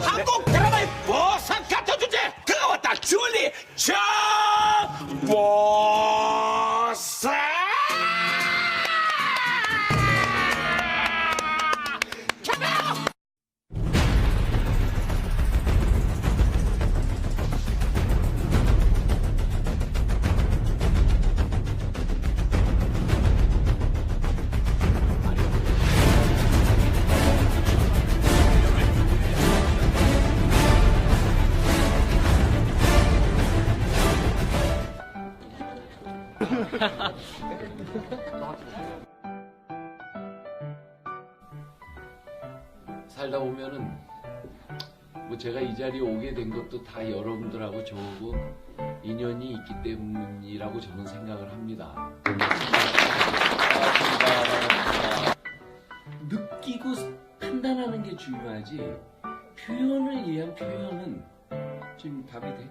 한국 드라마의 보석 같은 주제 그거 왔다. 줄리 정보 살다 보면은 뭐 제가 이 자리에 오게 된 것도 다 여러분들하고 저하고 인연이 있기 때문이라고 저는 생각을 합니다. 느끼고 판단하는 게 중요하지 표현을 위한 표현은 지금 답이 돼?